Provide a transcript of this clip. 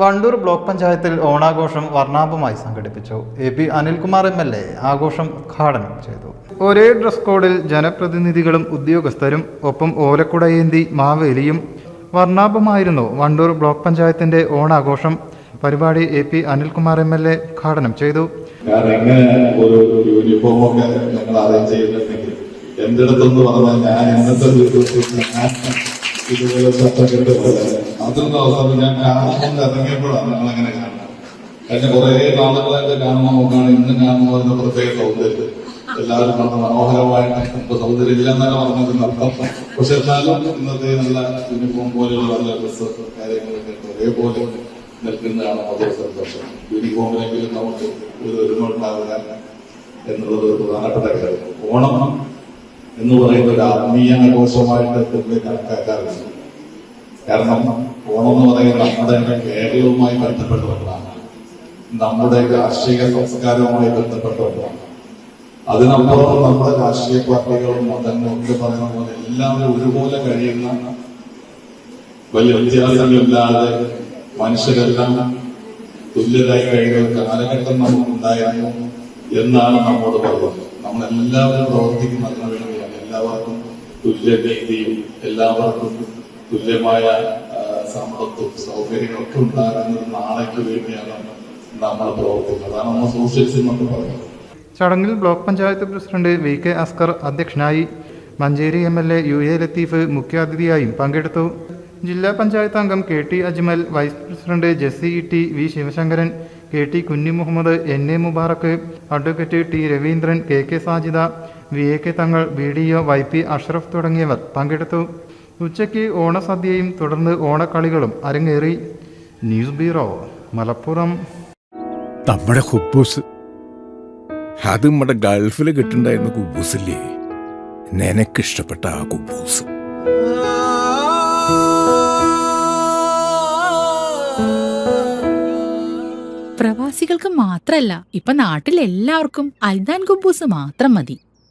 Wandoor block പഞ്ചായത്തിൽ ഓണാഘോഷം വർണാഭമായി സംഘടിപ്പിച്ചു. A P Anilkumar M L A ആഘോഷം ഉദ്ഘാടനം ചെയ്തു. ഒരേ ഡ്രസ് കോഡിൽ ജനപ്രതിനിധികളും ഉദ്യോഗസ്ഥരും ഒപ്പം ഓലക്കുടയേന്തി മാവേലിയും വർണാഭമായിരുന്നു വണ്ടൂർ ബ്ലോക്ക് പഞ്ചായത്തിന്റെ ഓണാഘോഷം. പരിപാടി A P Anilkumar M L A ഉദ്ഘാടനം ചെയ്തു. കാരണം ഇങ്ങനെ ഒരു യൂണിഫോം ഒക്കെ ഞങ്ങൾ അറേഞ്ച് ചെയ്യുന്നുണ്ടെങ്കിൽ എന്റെ അടുത്തെന്ന് പറഞ്ഞാൽ ഞാൻ ഇന്നത്തെ ഇതുപോലെ ചട്ടം കെട്ടുപോലെ അതൊന്നും അവസാനം ഞാൻ കാണാൻ ഇറങ്ങിയപ്പോഴാണ് ഞങ്ങൾ അങ്ങനെ കാണുന്നത്. കഴിഞ്ഞ കുറേ നാളുകളായിട്ട് കാണുമ്പോൾ നോക്കുകയാണ് ഇന്ന് കാണുമ്പോൾ അതിന്റെ പ്രത്യേക സൗന്ദര്യം. എല്ലാവരും വളരെ മനോഹരമായിട്ട് ഇപ്പൊ സൗന്ദര്യം ഇല്ല എന്നല്ല പറഞ്ഞതിന് അർത്ഥം. പക്ഷെ എന്നാലും ഇന്നത്തെ നല്ല യൂണിഫോം പോലെയുള്ള നല്ല ഡ്രസ്സ് കാര്യങ്ങളൊക്കെ ഒരേപോലെ നിൽക്കുന്നതാണ് വളരെ സന്തോഷം. യൂണിഫോമിലെങ്കിലും നമുക്ക് ഒരു ഒരുമ ഉണ്ടാവുക എന്നുള്ളത് ഒരു പ്രധാനപ്പെട്ട കാര്യം. ഓണം എന്ന് പറയുന്ന ഒരു ആത്മീയ ആഘോഷമായിട്ട് പൊതുവെ കണക്കാക്കാറുണ്ട് കാരണം ഓണം എന്ന് പറയുന്നത് നമ്മുടെ കേരളവുമായി ബന്ധപ്പെട്ട ഒന്നാണ് നമ്മുടെ രാഷ്ട്രീയ സംസ്കാരവുമായി ബന്ധപ്പെട്ട ഒന്നാണ് അതിനപ്പുറം നമ്മുടെ രാഷ്ട്രീയ പാർട്ടികളും മതങ്ങളും ഒക്കെ പറയുന്ന പോലെ എല്ലാവരും ഒരുപോലെ കഴിയുന്ന വലിയ വ്യത്യാസങ്ങളില്ലാതെ മനുഷ്യരെല്ലാം തുല്യരായി കഴിയുന്ന ഒരു കാലഘട്ടം നമുക്കുണ്ടായിരുന്നു എന്നാണ് നമ്മോട് പറയുന്നത്. നമ്മളെല്ലാവരും പ്രവർത്തിക്കുന്ന അതിനു വേണ്ടിയാണ് എല്ലാവർക്കും തുല്യമായ സമ്പത്തും സൗകര്യങ്ങളും ഒക്കെ നാളേക്ക് വേണ്ടിയാണ് നമ്മൾ പ്രവർത്തിക്കുന്നത്. അതാണ് നമ്മൾ സോഷ്യലിസം എന്നൊക്കെ പറയുന്നത്. ചടങ്ങിൽ block panchayat president V K Askar അധ്യക്ഷനായി Manjeri M L A U A Latheef മുഖ്യാതിഥിയായും പങ്കെടുത്തു. ജില്ലാ പഞ്ചായത്ത് അംഗം K T Ajmal vice president Jessy E T V Sivasankaran K T Kunhi Muhammad N A Mubarak advocate T Raveendran K K Sajida V A K Thangal B D O Y P Ashraf തുടങ്ങിയവർ പങ്കെടുത്തു. ഉച്ചയ്ക്ക് ഓണസദ്യയും തുടർന്ന് ഓണക്കളികളും അരങ്ങേറി. News bureau Malappuram. നമ്മുടെ ഹുബൂസ് അത് നമ്മുടെ ഗൾഫിൽ കിട്ടുണ്ടായിരുന്ന കുബൂസില്ലേ? നിനക്കിഷ്ടപ്പെട്ട ആ കുബൂസ്. പ്രവാസികൾക്ക് മാത്രല്ല ഇപ്പൊ നാട്ടിൽ എല്ലാവർക്കും അൽദാൻ കുബൂസ് മാത്രം മതി.